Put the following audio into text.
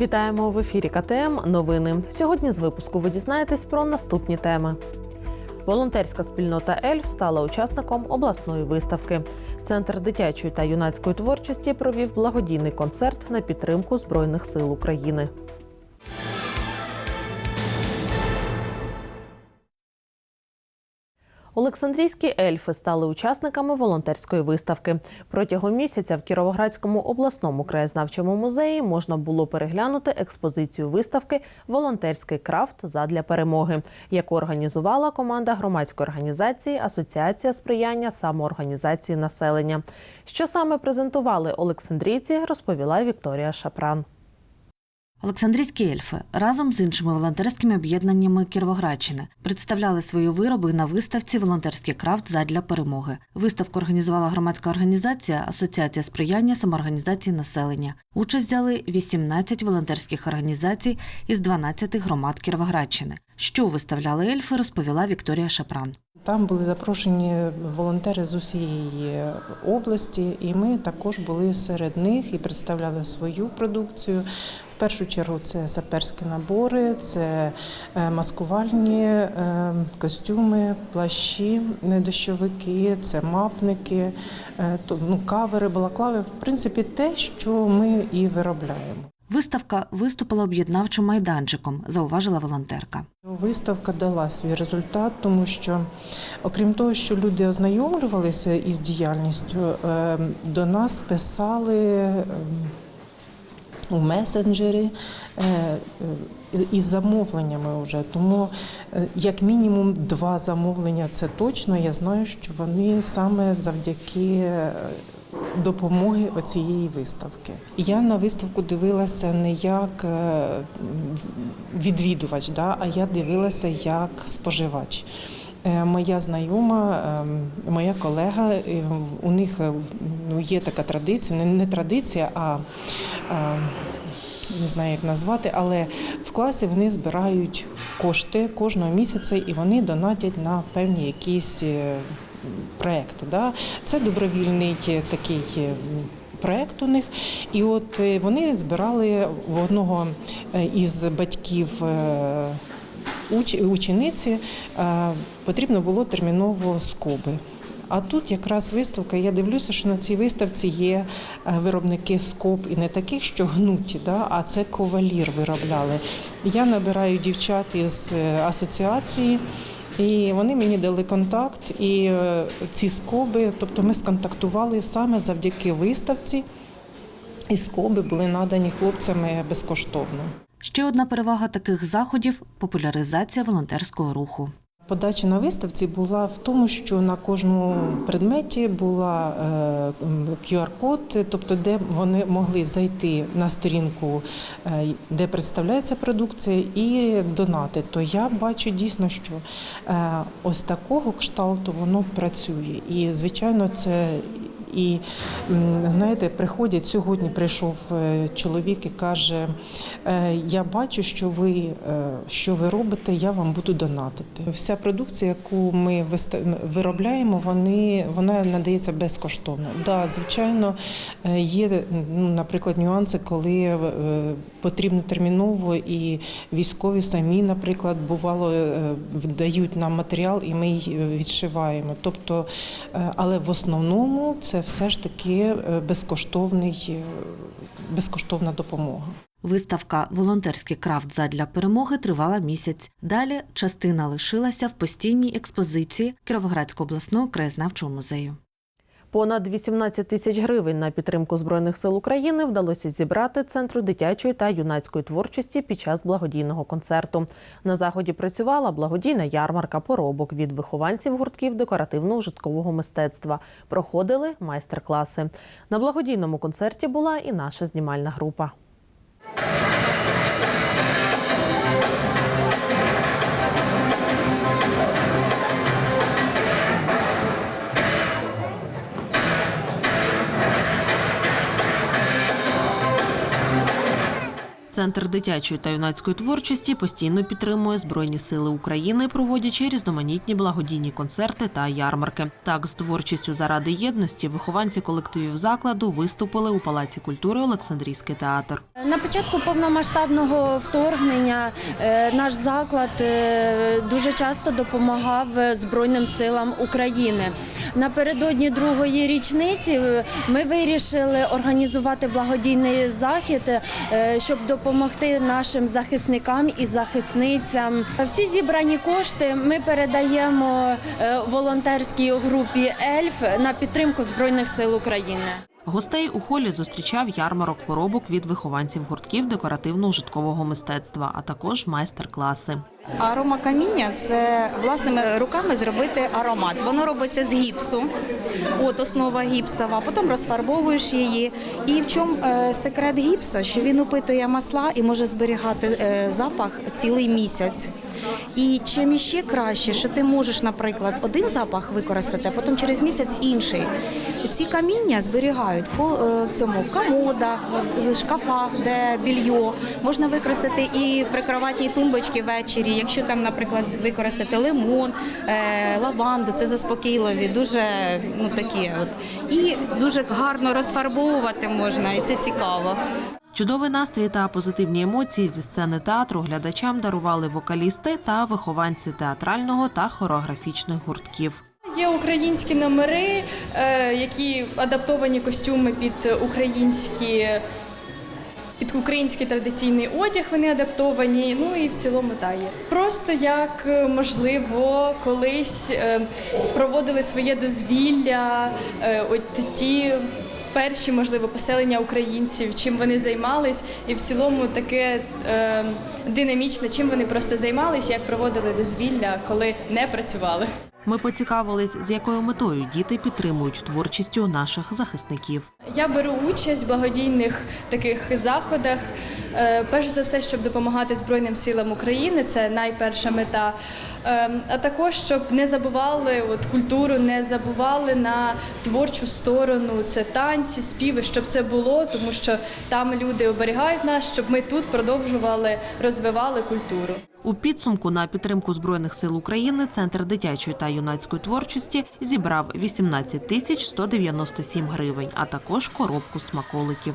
Вітаємо в ефірі КТМ. Новини. Сьогодні з випуску ви дізнаєтесь про наступні теми. Волонтерська спільнота Ельф стала учасником обласної виставки. Центр дитячої та юнацької творчості провів благодійний концерт на підтримку Збройних сил України. Олександрійські ельфи стали учасниками волонтерської виставки. Протягом місяця в Кіровоградському обласному краєзнавчому музеї можна було переглянути експозицію виставки Волонтерський крафт задля перемоги, яку організувала команда громадської організації Асоціація сприяння самоорганізації населення. Що саме презентували Олександрійці, розповіла Вікторія Шапран. Олександрійські ельфи разом з іншими волонтерськими об'єднаннями Кіровоградщини представляли свої вироби на виставці Волонтерський крафт задля перемоги. Виставку організувала громадська організація Асоціація сприяння самоорганізації населення. Участь взяли 18 волонтерських організацій із 12 громад Кіровоградщини. Що виставляли ельфи, розповіла Вікторія Шапран. Там були запрошені волонтери з усієї області, і ми також були серед них і представляли свою продукцію. В першу чергу це саперські набори, це е, маскувальні е, костюми, плащі, е, дощовики, це мапники, ну, кавери, балаклави. В принципі, те, що ми і виробляємо. Виставка виступила об'єднавчим майданчиком, зауважила волонтерка. Виставка дала свій результат, тому що, окрім того, що люди ознайомлювалися із діяльністю, до нас писали у месенджері е, е, із замовленнями вже. Тому, е, як мінімум, два замовлення це точно. Я знаю, що вони саме завдяки. Допомоги оцієї виставки. Я на виставку дивилася не як відвідувач, да, а я дивилася як споживач. Е, Моя знайома, е, моя колега, е, у них ну, є така традиція, не, традиція, а не знаю, як назвати, але в класі вони збирають кошти кожного місяця і вони донатять на певні якісь проекти. Да? Це добровільний такий. Проект у них, і от вони збирали в одного із батьків учениці, е, потрібно було терміново скоби. А тут якраз виставка. Я дивлюся, що на цій виставці є е, виробники скоб і не таких, що гнуті, да, а це ковалір виробляли. Я набираю дівчат із е, асоціації. І вони мені дали контакт, і ці скоби, тобто ми сконтактували саме завдяки виставці, і скоби були надані хлопцями безкоштовно. Ще одна перевага таких заходів популяризація волонтерського руху. Подача на виставці була в тому, що на кожному предметі була е, QR-код, тобто де вони могли зайти на сторінку, е, де представляється продукція, і донати. То я бачу дійсно, що е, ось такого кшталту воно працює. І звичайно, це. І знаєте, приходять сьогодні. Прийшов е, чоловік і каже: е, Я бачу, що ви е, що ви робите, я вам буду донатити. Вся продукція, яку ми виробляємо, вони вона надається безкоштовно. Да, звичайно, є ну, наприклад, нюанси, коли потрібно терміново, і військові самі, наприклад, бувало дають нам матеріал, і ми їх відшиваємо. Тобто, але в основному це все ж таки е, безкоштовний, е, безкоштовна допомога. Виставка Волонтерський крафт задля перемоги тривала місяць. Далі частина лишилася в постійній експозиції Кіровоградського обласного краєзнавчого музею. Понад 18 тисяч гривень на підтримку збройних сил України вдалося зібрати центру дитячої та юнацької творчості під час благодійного концерту. На заході працювала благодійна ярмарка поробок від вихованців гуртків декоративно-ужиткового мистецтва. Проходили майстер-класи. На благодійному концерті була і наша знімальна група. Центр дитячої та юнацької творчості постійно підтримує Збройні сили України, проводячи різноманітні благодійні концерти та ярмарки. Так, з творчістю заради єдності вихованці колективів закладу виступили у Палаці культури Олександрійський театр. На початку повномасштабного вторгнення е, наш заклад е, дуже часто допомагав Збройним силам України. Напередодні другої річниці е, ми вирішили організувати благодійний захід, е, щоб допомогти нашим захисникам і захисницям. Всі зібрані кошти ми передаємо е, волонтерській групі Ельф на підтримку Збройних сил України. Гостей у холі зустрічав ярмарок поробок від вихованців гуртків декоративно-ужиткового мистецтва, а також майстер-класи. Арома каміння це власними руками зробити аромат. Воно робиться з гіпсу. От основа гіпсова, потім розфарбовуєш її. І в чому е, секрет гіпса? Що він опитує масла і може зберігати е, запах цілий місяць. І чим іще краще, що ти можеш, наприклад, один запах використати, а потім через місяць інший. Ці каміння зберігають е, в цьому в комодах, в шкафах, де більйо. Можна використати і прикроватні тумбочки ввечері. Якщо там, наприклад, використати лимон, е, лаванду, це заспокійливі, дуже ну такі от. І дуже гарно розфарбовувати можна, і це цікаво. Чудовий настрій та позитивні емоції зі сцени театру глядачам дарували вокалісти та вихованці театрального та хореографічних гуртків. Є українські номери, е, які адаптовані костюми під українські. Під український традиційний одяг вони адаптовані. Ну і в цілому та є. Просто як е, можливо колись е, проводили своє дозвілля, от ті перші, можливо, поселення українців, чим вони займались, і в цілому таке е, динамічне, чим вони просто займались, як проводили дозвілля, коли не працювали. Ми поцікавились, з якою метою діти підтримують творчістю наших захисників. Я беру участь в благодійних таких заходах. Е, Перш за все, щоб допомагати Збройним силам України, це найперша мета. Е, А також щоб не забували от, культуру, не забували на творчу сторону. Це танці, співи, щоб це було, тому що там люди оберігають нас, щоб ми тут продовжували розвивали культуру. У підсумку на підтримку збройних сил України Центр дитячої та юнацької творчості зібрав 18 тисяч 197 гривень, а також коробку смаколиків.